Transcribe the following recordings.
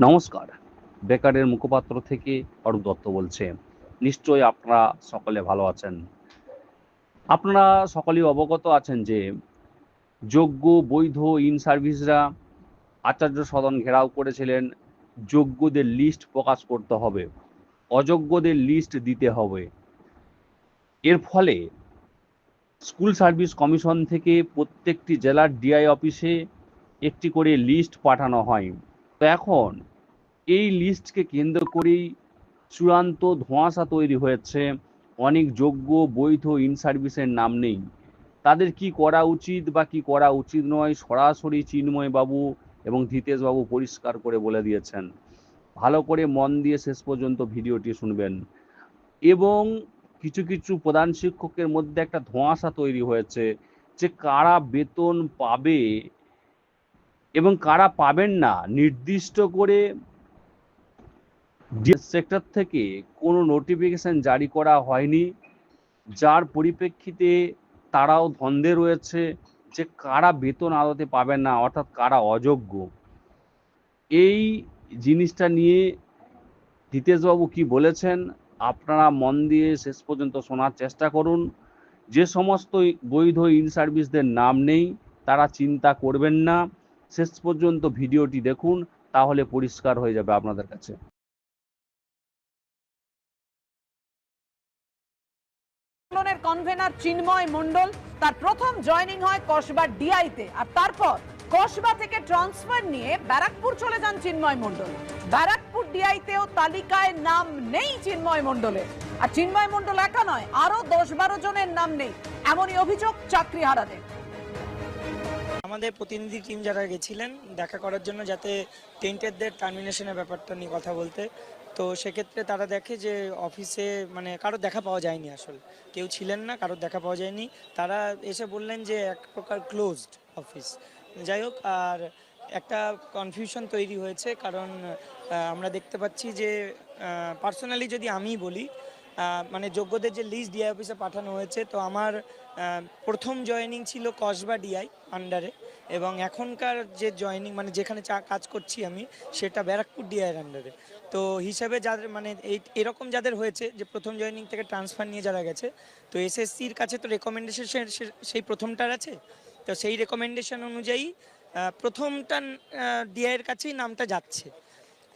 নমস্কার। বেকারের মুখপাত্র থেকে অরূপ দত্ত বলছে। নিশ্চয়ই আপনারা সকলে ভালো আছেন। আপনারা সকলেই অবগত আছেন যে যোগ্য, বৈধ ইন সার্ভিসরা আচার্য সদন ঘেরাও করেছিলেন। যোগ্যদের লিস্ট প্রকাশ করতে হবে। অযোগ্যদের লিস্ট দিতে হবে। এর ফলে স্কুল সার্ভিস কমিশন থেকে প্রত্যেকটি জেলার ডিআই অফিসে একটি করে লিস্ট পাঠানো হয়। তো এখন এই লিস্টকে কেন্দ্র করেই চূড়ান্ত ধোঁয়াশা তৈরি হয়েছে। অনেক যোগ্য, বৈধ ইন সার্ভিসের নাম নেই। তাদের কি করা উচিত বা কি করা উচিত নয় সরাসরি চিন্ময় বাবু এবং বাবু পরিষ্কার করে বলে দিয়েছেন। ভালো করে মন দিয়ে শেষ পর্যন্ত ভিডিওটি শুনবেন। এবং কিছু কিছু প্রধান শিক্ষকের মধ্যে একটা ধোঁয়াশা তৈরি হয়েছে যে কারা বেতন পাবে এবং কারা পাবেন না, নির্দিষ্ট করে সেক্টর থেকে কোনো নোটিফিকেশন জারি করা হয়নি, যার পরিপ্রেক্ষিতে তারাও ধন্দে রয়েছে যে কারা বেতন আদতে পাবেন না, অর্থাৎ কারা অযোগ্য। এই জিনিসটা নিয়ে হিতেশবাবু কি বলেছেন, আপনারা মন দিয়ে শেষ পর্যন্ত শোনার চেষ্টা করুন। যে সমস্ত বৈধ ইন সার্ভিসদের নাম নেই, তারা চিন্তা করবেন না। শেষ পর্যন্ত ভিডিওটি দেখুন, তাহলে পরিষ্কার হয়ে যাবে আপনাদের কাছে। কনভেনার চিন্ময় মণ্ডল, তার প্রথম জয়েনিং হয় কসবা ডিআইতে। আর তারপর কসবা থেকে ট্রান্সফার নিয়ে ব্যারাকপুর চলে যান চিন্ময় মণ্ডল। ব্যারাকপুর ডিআইতেও তালিকায় নাম নেই চিন্ময় মণ্ডলের। আর চিন্ময় মণ্ডল একা নয়, আরও দশ বারো জনের নাম নেই। এমনই অভিযোগ চাকরি হারাদের আমাদের প্রতিনিধি টিম যারা গেছিলেন, দেখা করার জন্য যাতে টেন্টেডদের টার্মিনেশনের ব্যাপারটা নিয়ে কথা বলতে। তো সেক্ষেত্রে তারা দেখে যে অফিসে মানে কারোর দেখা পাওয়া যায়নি আসলে। কেউ ছিলেন না, কারোর দেখা পাওয়া যায়নি। তারা এসে বললেন যে এক প্রকার ক্লোজড অফিস যাই হোক, আর একটা কনফিউশন তৈরি হয়েছে, কারণ আমরা দেখতে পাচ্ছি যে পার্সোনালি যদি আমি বলি মানে যোগ্যদের যে লিস্ট ডিআই অফিসে পাঠানো হয়েছে, তো আমার প্রথম জয়েনিং ছিল কসবা ডিআই আন্ডারে এবং এখনকার যে জয়েনিং মানে যেখানে চা কাজ করছি আমি, সেটা ব্যারাকপুর ডিআইয়ের আন্ডারে তো হিসাবে যাদের মানে এই, এরকম যাদের হয়েছে যে প্রথম জয়েনিং থেকে ট্রান্সফার নিয়ে যারা গেছে, তো এসএসসির কাছে তো রেকমেন্ডেশন সেই প্রথমটার আছে? তো সেই রেকমেন্ডেশন অনুযায়ী প্রথমটা ডিআইয়ের কাছেই নামটা যাচ্ছে।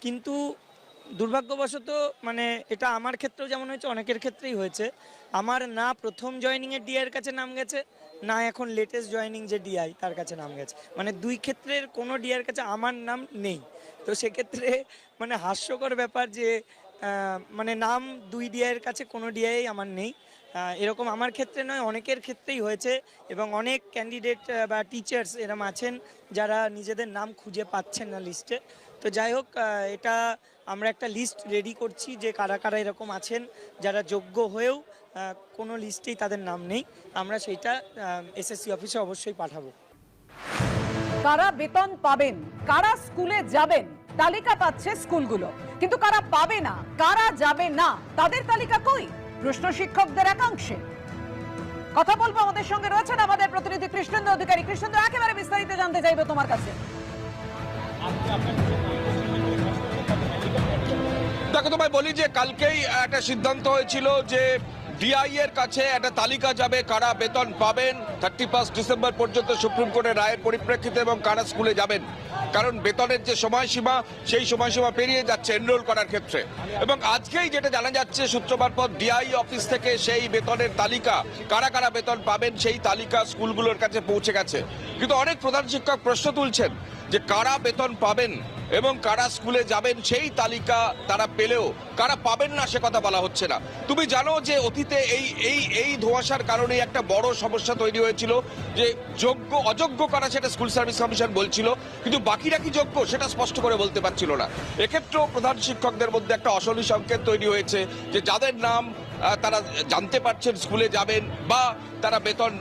কিন্তু দুর্ভাগ্যবশত মানে এটা আমার ক্ষেত্রেও যেমন হয়েছে, অনেকের ক্ষেত্রেই হয়েছে। আমার না প্রথম জয়েনিংয়ের ডিআইয়ের কাছে নাম গেছে, না এখন লেটেস্ট জয়নিং যে ডিআই তার কাছে নাম গেছে। মানে দুই ক্ষেত্রের কোনো ডিআইয়ের কাছে আমার নাম নেই। তো সেক্ষেত্রে মানে হাস্যকর ব্যাপার যে মানে নাম দুই ডিআইয়ের কাছে কোনো ডিআই আমার নেই। এরকম আমার ক্ষেত্রে নয়, অনেকের ক্ষেত্রেই হয়েছে এবং অনেক ক্যান্ডিডেট বা টিচার্স এরম আছেন যারা নিজেদের নাম খুঁজে পাচ্ছেন না লিস্টে তো যাই হোক এটা আমরা একটা লিস্ট রেডি করছি যে কারা কারা এরকম আছেন, যারা যোগ্য হয়েও কোনো লিস্টেই তাদের নাম নেই। আমরা সেইটা এসএসসি অফিসে অবশ্যই পাঠাবো। কারা বেতন পাবেন, কারা স্কুলে যাবেন, তালিকা পাচ্ছে স্কুলগুলো। কিন্তু কারা পাবে না, কারা যাবে না, তাদের তালিকা কই? প্রশ্ন শিক্ষকদের একাংশে। কথা বলব আমাদের সঙ্গে রয়েছেন আমাদের প্রতিনিধি কৃষ্ণেন্দ্র অধিকারী। কৃষ্ণেন্দ্র একেবারে বিস্তারিত জানতে চাইব তোমার কাছে। দেখো তোমায় বলি যে কালকেই একটা সিদ্ধান্ত হয়েছিল যে ডিআই এর কাছে একটা তালিকা যাবে কারা বেতন পাবেন। থার্টি ফার্স্ট ডিসেম্বর পর্যন্ত সুপ্রিম কোর্টের রায়ের পরিপ্রেক্ষিতে এবং কারা স্কুলে যাবেন। কারণ বেতনের যে সময়সীমা, সেই সময়সীমা পেরিয়ে যাচ্ছে এনরোল করার ক্ষেত্রে। এবং আজকেই যেটা জানা যাচ্ছে সূত্র মারফত ডিআই অফিস থেকে সেই বেতনের তালিকা, কারা কারা বেতন পাবেন সেই তালিকা স্কুলগুলোর কাছে পৌঁছে গেছে। কিন্তু অনেক প্রধান শিক্ষক প্রশ্ন তুলছেন যে কারা বেতন পাবেন? এবং কারা স্কুলে যাবেন সেই তালিকা তারা পেলেও, কারা পাবেন না সে কথা বলা হচ্ছে না। তুমি জানো যে অতীতে এই এই এই ধোঁয়াশার কারণে একটা বড় সমস্যা তৈরি হয়েছিল যে যোগ্য, অযোগ্য কারা সেটা স্কুল সার্ভিস কমিশন বলছিল, কিন্তু বাকিরা কি যোগ্য সেটা স্পষ্ট করে বলতে পারছিল না। এক্ষেত্রেও প্রধান শিক্ষকদের মধ্যে একটা অশনি সংকেত তৈরি হয়েছে যে যাদের নাম তারা জানতে পারছেন স্কুলে যাবেন বা তারা বেতন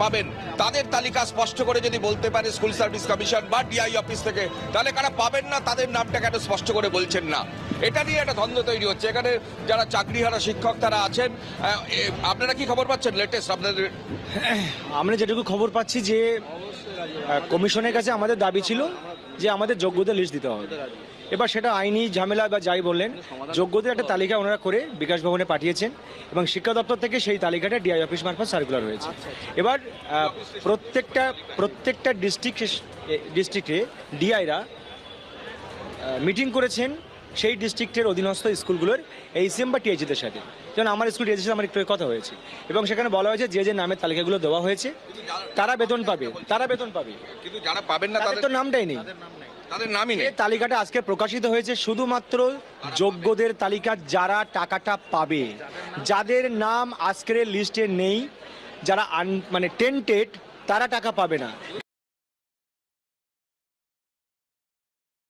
পাবেন। তাদের তালিকা স্পষ্ট করে যদি বলতে পারে স্কুল সার্ভিস কমিশন বা ডিআই অফিস থেকে, তাহলে কারা পাবেন না, তাদের নামটা কেন স্পষ্ট করে বলছেন না? এটা নিয়ে একটা দ্বন্দ্ব তৈরি হচ্ছে। এখানে যারা চাকরিহারা শিক্ষক তারা আছেন আপনারা কি খবর পাচ্ছেন লেটেস্ট আপনাদের? আমরা যেটুকু খবর পাচ্ছি যে কমিশনের কাছে আমাদের দাবি ছিল যে আমাদের যোগ্যতা লিস্ট দিতে হবে। এবার সেটা আইনি ঝামেলা বা যাই বললেন যোগ্যদের একটা তালিকা ওনারা করে বিকাশ ভবনে পাঠিয়েছেন এবং শিক্ষা দপ্তর থেকে সেই তালিকাটা ডিআই অফিস মারফত সার্কুলার হয়েছে। এবার প্রত্যেকটা প্রত্যেকটা ডিস্ট্রিক্ট ডিস্ট্রিক্টে ডিআইরা মিটিং করেছেন সেই ডিস্ট্রিক্টের অধীনস্থ স্কুলগুলোর এইচএম বা টিএইচদের সাথে। যেমন আমার স্কুল টিএইচের সাথে আমার একটু কথা হয়েছে এবং সেখানে বলা হয়েছে যে যে নামের তালিকাগুলো দেওয়া হয়েছে তারা বেতন পাবে তারা বেতন পাবে। কিন্তু যারা পাবেন না তাদের তাদের তো নামটাই নেই। তাদের নামই নেই। তালিকাটা আজকে প্রকাশিত হয়েছে শুধুমাত্র যোগ্যদের তালিকা যারা টাকাটা পাবে। যাদের নাম আজকের লিস্টে নেই, যারা মানে টেন্টেড, তারা টাকা পাবে না।